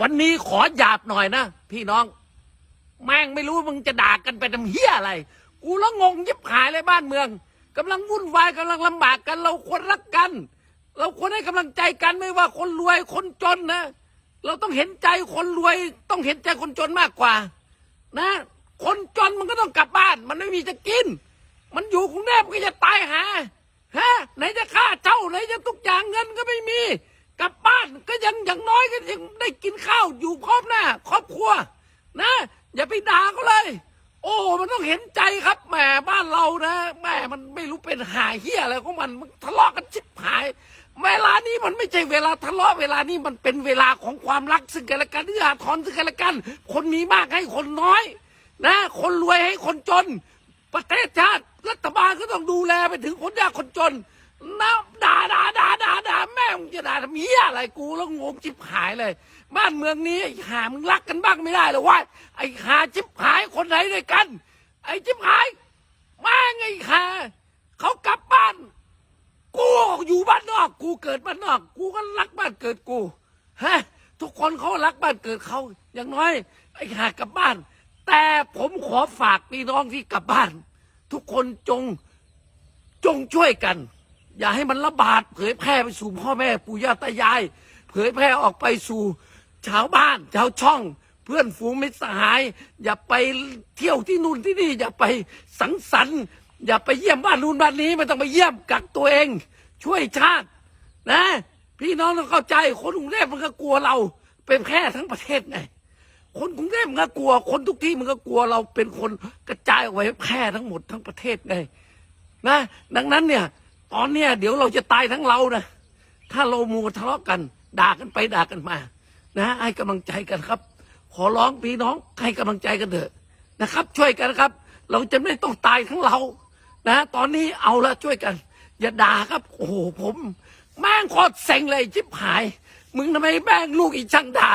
วันนี้ขอหยาบหน่อยนะ พี่น้อง แม่งไม่รู้มึงจะด่ากันไปทำเหี้ยอะไร กูแล้วงงยิบหายเลยบ้านเมืองกำลังวุ่นวายกำลังลำบากกัน เราควรรักกัน เราควรให้กำลังใจกันไม่ว่าคนรวยคนจนนะ เราต้องเห็นใจคนรวย ต้องเห็นใจคนจนมากกว่า นะ คนจนมันก็ต้องกลับบ้าน มันไม่มีจะกิน มันอยู่กรุงเทพก็จะ ก็ยังอย่างน้อยก็ยังได้กินข้าวอยู่พร้อมหน้าครอบครัว นะ อย่าไปด่าเขาเลย โอ้มันต้องเห็นใจครับแหมบ้านเรานะแหมมันไม่รู้เป็นหาเหี้ยอะไรของมันมันทะเลาะกันชิบหาย เวลานี้มันไม่ใช่เวลาทะเลาะเวลานี้มันเป็นเวลาของความรักซึ่งกันและกันเอื้ออาทอนซึ่งกันและกัน คนมีมากให้คนน้อย นะ คนรวยให้คนจน ประเทศชาติรัฐบาลก็ต้องดูแลไปถึงคนยากคนจนนะด่าด่าด่า ทำเหี้ยอะไรกูแล้วงงจิบหายเลย บ้านเมืองนี้ไอ้หามึงรักกันบ้างไม่ได้เหรอวะไอ้หาจิบหายคนไหนด้วยกัน ไอ้จิบหายม่งไอ้หาเขากลับบ้าน กูอยู่บ้านนอก กูเกิดบ้านนอก กูก็รักบ้านเกิดกูฮะทุกคนเขารักบ้านเกิดเขาอย่างน้อย ไอ้หากลับบ้าน แต่ผมขอฝากพี่น้องที่กลับบ้าน ทุกคนจงจงช่วยกัน อย่าให้มันระบาด เผยแพร่ไปสู่พ่อแม่ปู่ย่าตายาย เผยแพร่ออกไปสู่ชาวบ้านชาวช่อง เพื่อนฝูงมิตรสหาย อย่าไปเที่ยวที่นู่นที่นี่ อย่าไปสังสรรค์ อย่าไปเยี่ยมบ้านนู่นบ้านนี้ไม่ต้องไปเยี่ยมกักตัวเอง ช่วยชาติ นะ พี่น้องต้องเข้าใจคนกรุงเทพมันก็กลัวเราเป็นแพร่ทั้งประเทศไงคนกรุงเทพมันก็กลัว คนทุกที่มันก็กลัวเราเป็นคนกระจายออกไปแพร่ทั้งหมดทั้งประเทศไงนะ ดังนั้นเนี่ย ตอนเนี้ยเดี๋ยวเราจะตายทั้งเรานะถ้าเรามัวทะเลาะกัน ด่ากันไปด่ากันมา นะให้กำลังใจกันครับ ขอร้องพี่น้องให้กำลังใจกันเถอะนะครับ ช่วยกันครับ เราจะไม่ต้องตายทั้งเรา นะ ตอนนี้เอาละช่วยกัน อย่าด่าครับ โอ้โหผมแม่งโคตรเซ็งเลยชิบหาย มึงทำไมแม่งลูกอีช่างด่า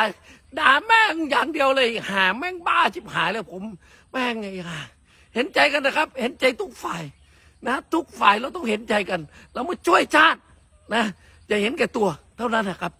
ด่าแม่งอย่างเดียวเลย หาแม่งบ้าชิบหายเลยผม แม่งไงฮะเห็นใจกันนะครับ เห็นใจทุกฝ่าย นะ ทุกฝ่ายเราต้องเห็นใจกัน เรามาช่วยชาตินะจะเห็นแก่ตัวเท่านั้นนะครับ